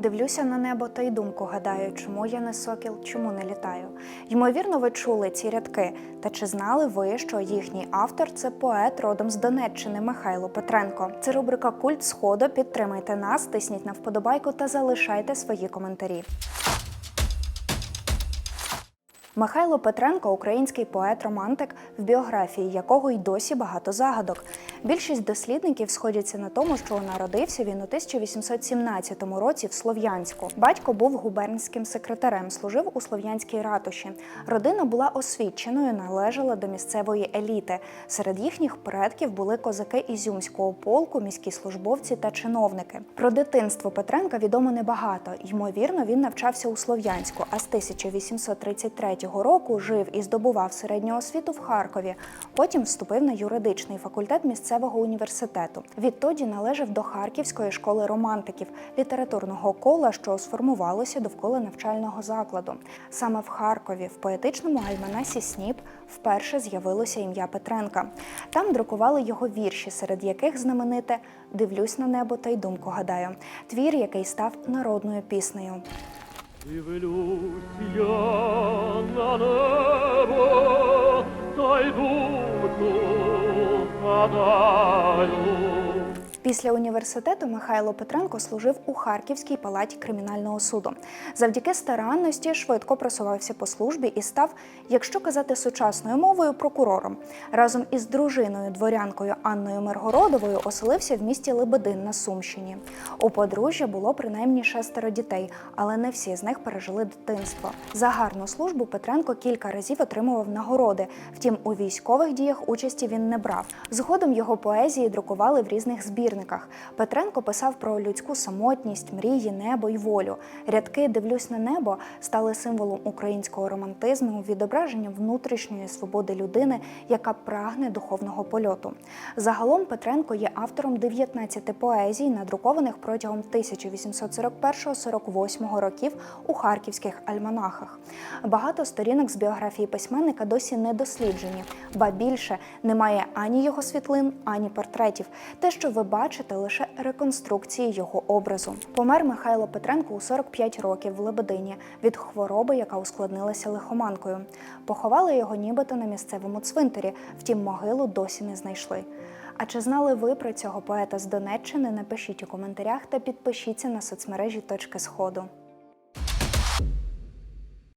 Дивлюся на небо та й думку гадаю, чому я не сокіл, чому не літаю. Ймовірно, ви чули ці рядки. Та чи знали ви, що їхній автор це поет родом з Донеччини Михайло Петренко? Це рубрика Культ Сходу. Підтримайте нас, тисніть на вподобайку та залишайте свої коментарі. Михайло Петренко український поет-романтик, в біографії якого й досі багато загадок. Більшість дослідників сходяться на тому, що народився він у 1817 році в Слов'янську. Батько був губернським секретарем, служив у слов'янській ратуші. Родина була освіченою, належала до місцевої еліти. Серед їхніх предків були козаки Ізюмського полку, міські службовці та чиновники. Про дитинство Петренка відомо небагато. Ймовірно, він навчався у Слов'янську, а з 1833 року жив і здобував середню освіту в Харкові. Потім вступив на юридичний факультет місцевого університету. Відтоді належав до Харківської школи романтиків, літературного кола, що сформувалося довкола навчального закладу. Саме в Харкові, в поетичному альманасі Сніп, вперше з'явилося ім'я Петренка. Там друкували його вірші, серед яких знамените Дивлюсь на небо та й думку гадаю. Твір, який став народною піснею. Дивлюсь я nebo, dai buco, adaiu. Після університету Михайло Петренко служив у Харківській палаті кримінального суду. Завдяки старанності швидко просувався по службі і став, якщо казати сучасною мовою, прокурором. Разом із дружиною дворянкою Анною Миргородовою оселився в місті Лебедин на Сумщині. У подружжя було принаймні шестеро дітей, але не всі з них пережили дитинство. За гарну службу Петренко кілька разів отримував нагороди. Втім, у військових діях участі він не брав. Згодом його поезії друкували в різних збірниках. Петренко писав про людську самотність, мрії, небо й волю. Рядки Дивлюсь на небо стали символом українського романтизму, відображенням внутрішньої свободи людини, яка прагне духовного польоту. Загалом Петренко є автором 19 поезій, надрукованих протягом 1841-48 років у харківських альманахах. Багато сторінок з біографії письменника досі не досліджені, ба більше немає ані його світлин, ані портретів. Те, що ви бачите, лише реконструкції його образу. Помер Михайло Петренко у 45 років в Лебедині від хвороби, яка ускладнилася лихоманкою. Поховали його нібито на місцевому цвинтарі, втім могилу досі не знайшли. А чи знали ви про цього поета з Донеччини? Напишіть у коментарях та підпишіться на соцмережі точки сходу.